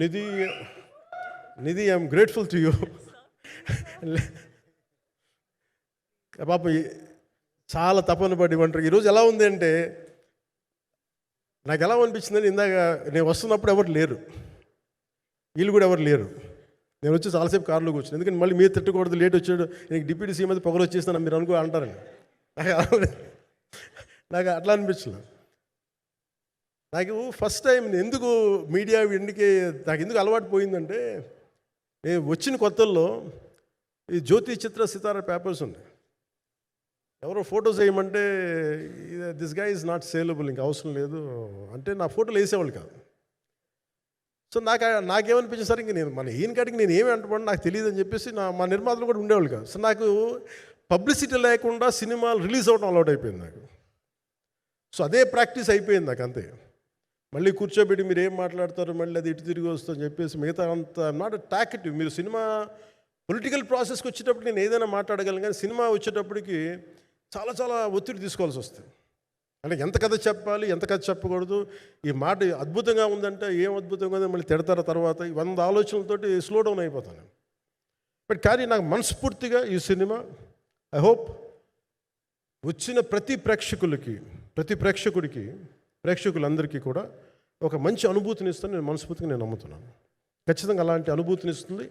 Nidhi Nidhi I'm grateful to you పాప చాలా తపన పడి ఉంటారు. ఈరోజు ఎలా ఉంది అంటే నాకు ఎలా అనిపించిందని ఇందాక నేను వస్తున్నప్పుడు ఎవరు లేరు. వీళ్ళు కూడా ఎవరు లేరు. నేను వచ్చి చాలాసేపు కారులో కూర్చుని ఎందుకంటే మళ్ళీ మీరు తిట్టకూడదు లేట్ వచ్చాడు నీకు డిప్యూటీ సీఎం అయితే పొగలు వచ్చేస్తాను మీరు అనుకో అంటారని నాకు నాకు అట్లా అనిపించలేదు. నాకు ఫస్ట్ టైం నేను ఎందుకు మీడియా ఇంటికి నాకు ఎందుకు అలవాటు పోయిందంటే నేను వచ్చిన కొత్తల్లో ఈ జ్యోతి చిత్ర సితార పేపర్స్ ఉన్నాయి. ఎవరో ఫొటోస్ వేయమంటే దిస్గా ఈజ్ నాట్ సేలబుల్ ఇంకా అవసరం లేదు. అంటే నా ఫోటోలు వేసేవాళ్ళు కాదు. సో నాకు నాకేమనిపించింది ఇంక నేను మన ఈయన కాడికి నేను ఏమి అంటున్నాను నాకు తెలియదు అని చెప్పేసి నా మా నిర్మాతలు కూడా ఉండేవాళ్ళు కాదు. సో నాకు పబ్లిసిటీ లేకుండా సినిమాలు రిలీజ్ అవ్వడం అలవాటు అయిపోయింది నాకు. సో అదే ప్రాక్టీస్ అయిపోయింది నాకు అంతే. మళ్ళీ కూర్చోబెట్టి మీరు ఏం మాట్లాడతారు మళ్ళీ అది ఇటు తిరిగి వస్తుందని చెప్పేసి మిగతా అంత నాట్ టాకెటివ్ మీరు సినిమా పొలిటికల్ ప్రాసెస్కి వచ్చేటప్పుడు నేను ఏదైనా మాట్లాడగలను కానీ సినిమా వచ్చేటప్పటికి చాలా చాలా ఒత్తిడి తీసుకోవాల్సి వస్తుంది. అంటే ఎంత కథ చెప్పాలి ఎంత కథ చెప్పకూడదు ఈ మాట అద్భుతంగా ఉందంటే ఏం అద్భుతంగా ఉందో మళ్ళీ తిడతారు తర్వాత? ఈ వంద ఆలోచనలతోటి స్లో డౌన్ అయిపోతాను. బట్ కానీ నాకు మనస్ఫూర్తిగా ఈ సినిమా ఐ హోప్ వచ్చిన ప్రతి ప్రేక్షకులకి ప్రతి ప్రేక్షకుడికి ప్రేక్షకులందరికీ కూడా ఒక మంచి అనుభూతిని ఇస్తుంది నేను మనస్ఫూర్తిగా నేను నమ్ముతున్నాను. ఖచ్చితంగా అలాంటి అనుభూతిని ఇస్తుంది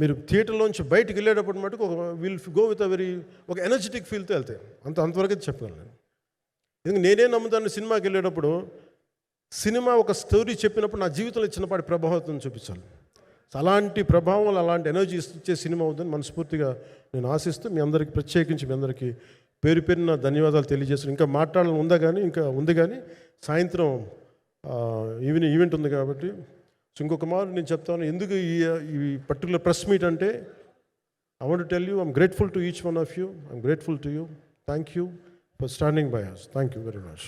మీరు థియేటర్లోంచి బయటికి వెళ్ళేటప్పుడు మటుకు ఒక will go with a very ఒక ఎనర్జెటిక్ ఫీల్తో వెళ్తాయి అంత అంతవరకు అయితే చెప్పగలను నేను. ఎందుకంటే నేనే నమ్ముతాను సినిమాకి వెళ్ళేటప్పుడు సినిమా ఒక స్టోరీ చెప్పినప్పుడు నా జీవితంలో చిన్నపాటి ప్రభావం చూపించాలి. అలాంటి ప్రభావం అలాంటి ఎనర్జీ ఇచ్చే సినిమా అవుతుందని మనస్ఫూర్తిగా నేను ఆశిస్తూ మీ అందరికీ ప్రత్యేకించి మీ అందరికీ పేరు పేరున ధన్యవాదాలు తెలియజేస్తాను ఇంకా మాట్లాడాలని ఉందా కానీ ఇంకా ఉంది కానీ సాయంత్రం ఈవినింగ్ ఈవెంట్ ఉంది కాబట్టి సో ఇంకొక మారు నేను చెప్తాను. ఎందుకు ఈ ఈ పర్టికులర్ ప్రెస్ మీట్ అంటే I want tell you I'm grateful to each one of you I'm grateful to you thank you for standing by us thank you very much